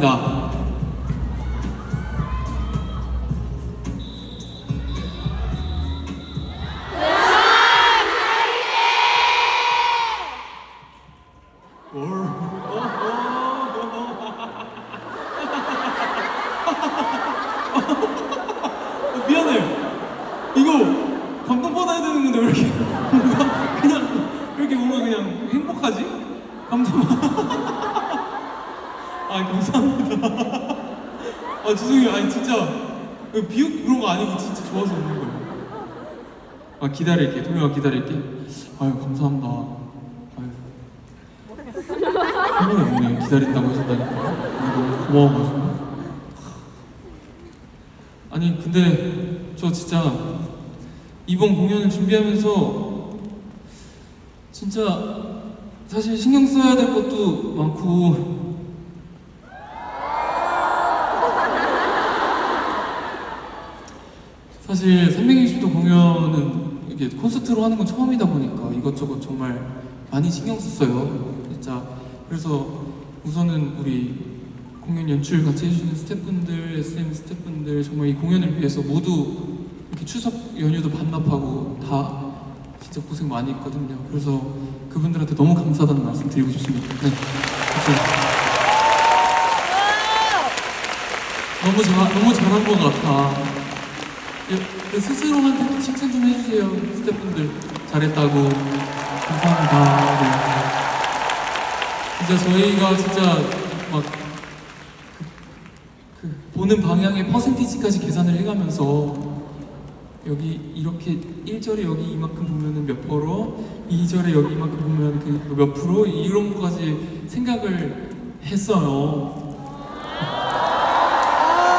뭘? 어, 어, 미안해. 이거 감동 받아야 되는 건데 왜 이렇게 뭔가 그냥 왜 이렇게 뭔가 그냥 행복하지? 감동. 아 감사합니다. 아 죄송해요. 아니 진짜 그 비웃 그런 거 아니고 진짜 좋아서 웃는 거예요. 아 기다릴게. 동영아 기다릴게. 아유 감사합니다. 아유. 없네. 기다린다고 해준다니까. 너무 고마워가지고. 아니 근데 저 진짜 이번 공연을 준비하면서 진짜 사실 신경 써야 될 것도 많고 사실 360도 공연은 이게 콘서트로 하는 건 처음이다 보니까 이것저것 정말 많이 신경 썼어요. 진짜 그래서 우선은 우리 공연 연출 같이 해주시는 스태프분들, SM 스태프분들 정말 이 공연을 위해서 모두 이렇게 추석 연휴도 반납하고 다 진짜 고생 많이 했거든요. 그래서 그분들한테 너무 감사하다는 말씀 드리고 싶습니다. 네. 그래서 너무 잘 너무 잘한 것 같아. 예, 그 스스로한테 칭찬 좀 해주세요 스태프분들. 잘했다고. 감사합니다. 네. 진짜 저희가 진짜 막 그, 그 보는 방향의 퍼센티지까지 계산을 해가면서 여기 이렇게 1절에 여기 이만큼 보면은 몇 프로 2절에 여기 이만큼 보면 그 몇 프로? 이런 거까지 생각을 했어요.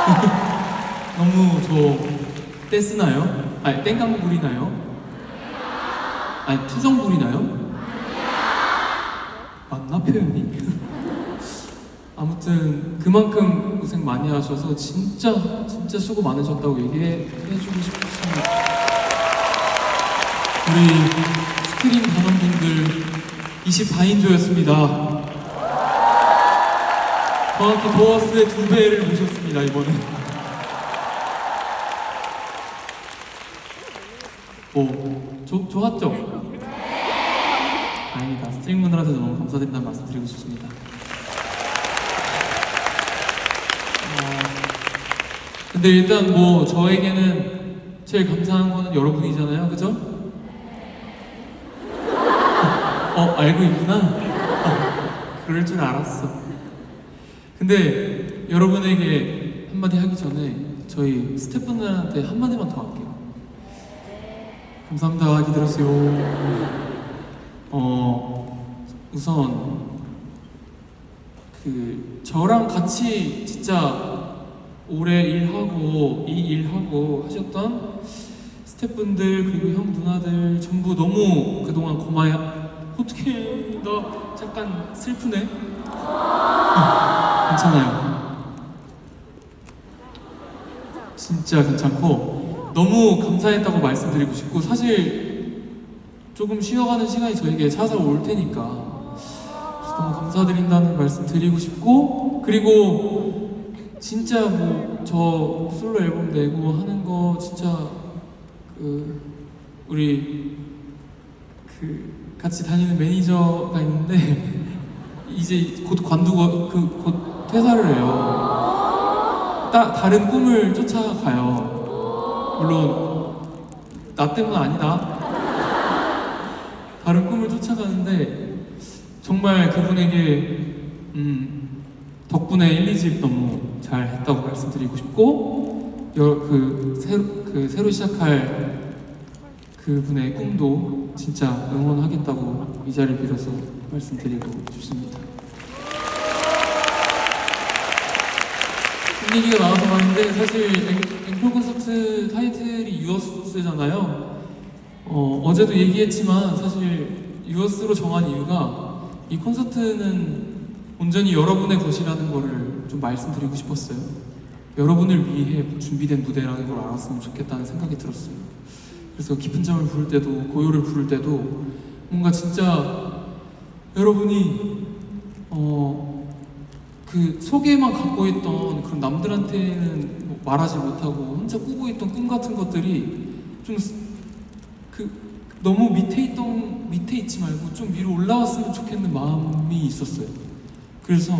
너무 저 떼쓰나요? 아니 땡깡 부리나요? 아니 투정 부리나요? 맞나 표현이? 아무튼 그만큼 고생 많이 하셔서 진짜 진짜 수고 많으셨다고 얘기해 주고 싶습니다. 우리 스트림 단원분들 24인조였습니다. 정확히 도어스의 두 배를 모셨습니다 이번에. 오, 좋, 좋았죠? 다행이다. 스트링 분들한테도 너무 감사드린다는 말씀 드리고 싶습니다. 어, 근데 일단 뭐 저에게는 제일 감사한 거는 여러분이잖아요. 그죠? 어, 알고 있구나. 어, 그럴 줄 알았어. 근데 여러분에게 한마디 하기 전에 저희 스태프분들한테 한마디만 더 할게요. 감사합니다. 기다렸어요. 어, 우선 그 저랑 같이 진짜 오래 일하고 이 일하고 하셨던 스태프분들 그리고 형 누나들 전부 너무 그동안 고마워. 어떻게 나 잠깐 슬프네. 괜찮아요. 진짜 괜찮고 너무 감사했다고 말씀드리고 싶고 사실 조금 쉬어가는 시간이 저에게 찾아올 테니까 너무 감사드린다는 말씀 드리고 싶고 그리고 진짜 뭐 저 솔로 앨범 내고 하는 거 진짜 그 우리 그 같이 다니는 매니저가 있는데 이제 곧 관두고 그 곧 퇴사를 해요. 따, 다른 꿈을 쫓아가요. 물론 나 때문 아니다. 다른 꿈을 쫓아가는데 정말 그분에게 음, 덕분에 1, 2집 너무 잘 했다고 말씀드리고 싶고 여, 그, 새로, 그 새로 시작할 그분의 꿈도 진짜 응원하겠다고 이 자리를 빌어서 말씀드리고 싶습니다. 얘기가 나와서 말인데 사실 앵- 앵콜 콘서트 타이틀이 유어스잖아요. 어, 어제도 얘기했지만 사실 유어스로 정한 이유가 이 콘서트는 온전히 여러분의 것이라는 거를 좀 말씀드리고 싶었어요. 여러분을 위해 준비된 무대라는 걸 알았으면 좋겠다는 생각이 들었어요. 그래서 깊은 잠을 부를 때도 고요를 부를 때도 뭔가 진짜 여러분이 어, 그 속에만 갖고 있던 그런 남들한테는 뭐 말하지 못하고 혼자 꾸고 있던 꿈 같은 것들이 좀 그 너무 밑에 있던 밑에 있지 말고 좀 위로 올라왔으면 좋겠는 마음이 있었어요. 그래서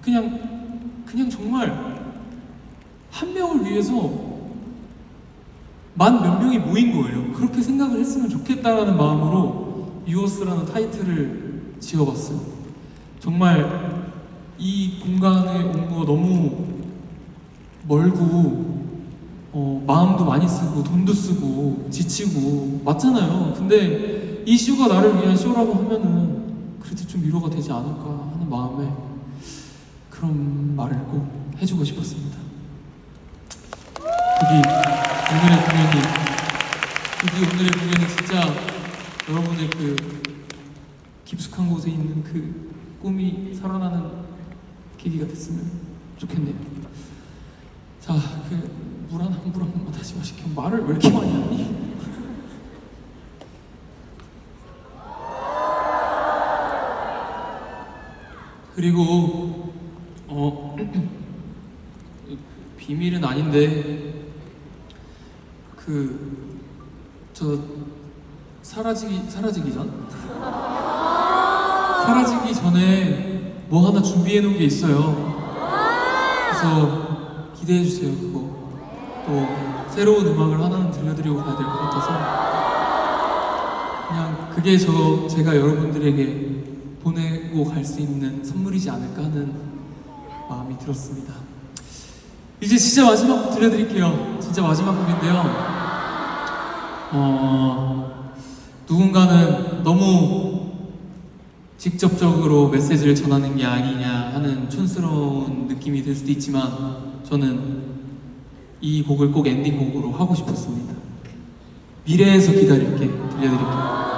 그냥 그냥 정말 한 명을 위해서 만 몇 명이 모인 거예요. 그렇게 생각을 했으면 좋겠다라는 마음으로 유어스라는 타이틀을 지어봤어요. 정말 이 공간에 온 거 너무 멀고 어, 마음도 많이 쓰고 돈도 쓰고 지치고 맞잖아요. 근데 이 쇼가 나를 위한 쇼라고 하면은 그래도 좀 위로가 되지 않을까 하는 마음에 그런 말을 꼭 해주고 싶었습니다. 여기 오늘의 공연이 여기 오늘의 공연이 진짜 여러분의 그 깊숙한 곳에 있는 그 꿈이 살아나는 계기가 됐으면 좋겠네요. 자, 그물한한물한 번만 다시 마실게요. 말을 왜 이렇게 많이 하니? 그리고 어 비밀은 아닌데 그 저 사라지기 사라지기 전 사라지기 전에 뭐 하나 준비해 놓은 게 있어요. 그래서 기대해 주세요. 그거 또 새로운 음악을 하나는 들려드리고 가야 될 것 같아서 그냥 그게 저 제가 여러분들에게 보내고 갈 수 있는 선물이지 않을까 하는 마음이 들었습니다. 이제 진짜 마지막 곡 들려드릴게요. 진짜 마지막 곡인데요. 어, 누군가는 너무 직접적으로 메시지를 전하는 게 아니냐 하는 촌스러운 느낌이 들 수도 있지만 저는 이 곡을 꼭 엔딩곡으로 하고 싶었습니다. 미래에서 기다릴게 들려드릴게요.